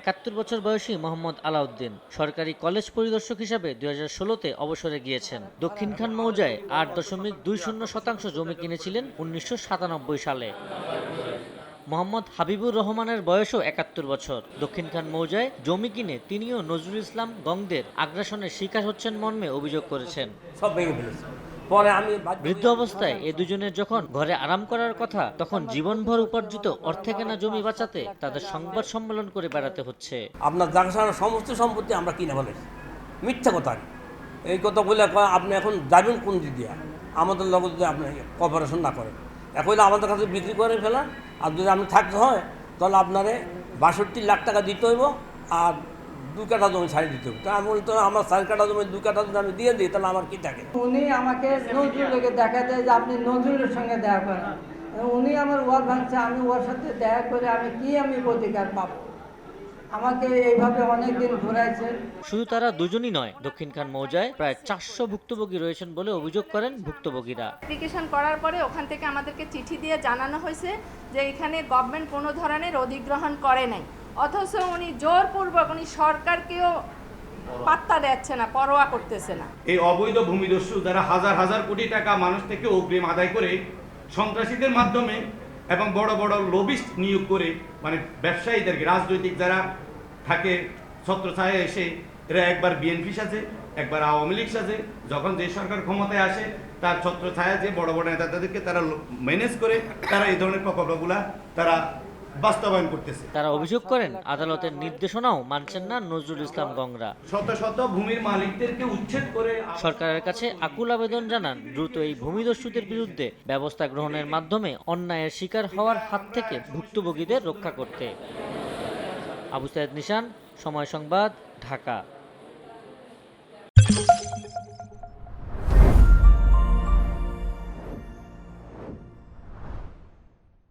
একাত্তর বছর বয়সী মোহাম্মদ আলাউদ্দিন সরকারি কলেজ পরিদর্শক হিসাবে দুই হাজার ষোলোতে অবসরে গিয়েছেন। দক্ষিণ খান মৌজায় আট দশমিক দুই শূন্য শতাংশ জমি কিনেছিলেন উনিশশো সাতানব্বই সালে। মোহাম্মদ হাবিবুর রহমানের বয়সও একাত্তর বছর। দক্ষিণ খান মৌজায় জমি কিনে তিনিও নজরুল ইসলাম গংদের আগ্রাসনের শিকার হচ্ছেন মর্মে অভিযোগ করেছেন। সব ভেঙে ফেলেছে। পরে আমি বৃদ্ধ অবস্থায় এ দুজনের যখন ঘরে আরাম করার কথা তখন জীবনভর উপার্জিত অর্থে কেনা জমি বাঁচাতে তাদের সংবাদ সম্মেলন করে বেড়াতে হচ্ছে। আপনার দেখাশোনার সমস্ত সম্পত্তি আমরা কিনে ফেলেছি। মিথ্যা কথা। এই কথা বলে আপনি এখন যাবেন কোন দিয়া? আমাদের লগত যদি আপনি কপারেশন না করেন। এখন আমাদের কাছে বিক্রি করে ফেলান। আর যদি আপনি থাকতে হয় তাহলে আপনারে বাষট্টি লাখ টাকা দিতে হইব। আর দু কাঠা জমি ছাড়ি দিতে হবে। তা আমি বলি তো আমার চার কাঠা জমি দু কাঠা যদি আমি দিয়ে দিই তাহলে আমার কি থাকে? উনি আমাকে নজরুলকে দেখা দেয় যে আপনি নজরুলের সঙ্গে দেখা করেন। উনি আমার ওয়ার ভাঙছে আমি ওর সাথে দেখা করে আমি কি আমি প্রতিকার পাবো? আমাকে এইভাবে অনেক দিন ঘুরাইছে। শুধু তারা দুজনই নয় দক্ষিণ খান মৌজায় প্রায় চারশো ভুক্তভোগী রয়েছেন বলে অভিযোগ করেন ভুক্তভোগীরা। অ্যাপ্লিকেশন করার পরে ওখান থেকে আমাদেরকে চিঠি দিয়ে জানানো হয়েছে যে এখানে গভর্নমেন্ট কোনো ধরনের অধিগ্রহণ করে নাই। অথচ উনি জোরপূর্বক, উনি সরকারকেও পাত্তা দিচ্ছে না, পরোয়া করতেছে না। এই অবৈধ ভূমিদস্যু যারা হাজার হাজার কোটি টাকা মানুষ থেকে অগ্রিম আদায় করে সন্ত্রাসীদের মাধ্যমে এবং বড় বড় লবিস্ট নিয়োগ করে মানে ব্যবসায়ীদেরকে, রাজনৈতিক যারা থাকে ছত্রছায়া এসে, এরা একবার বিএনপি সাজে, একবার আওয়ামী লীগ সাজে, যখন যে সরকার ক্ষমতায় আসে, তার ছত্রছায়া যে বড় বড় নেতা তাদেরকে তারা ম্যানেজ করে, তারা এই ধরনের প্রকল্পগুলা তারা বাস্তবায়ন করতেছে। তারা অভিযোগ করেন আদালতের নির্দেশনাও মানছেন না নজরুল ইসলাম গংরা শত শত ভূমির মালিকদেরকে উচ্ছেদ করে সরকারের কাছে আকুল আবেদন জানান দ্রুত এই ভূমিদস্যুদের বিরুদ্ধে ব্যবস্থা গ্রহণের মাধ্যমে অন্যায়ের শিকার হওয়ার হাত থেকে ভুক্তভোগীদের রক্ষা করতে। আবু সাইদ নিশান সময় সংবাদ ঢাকা।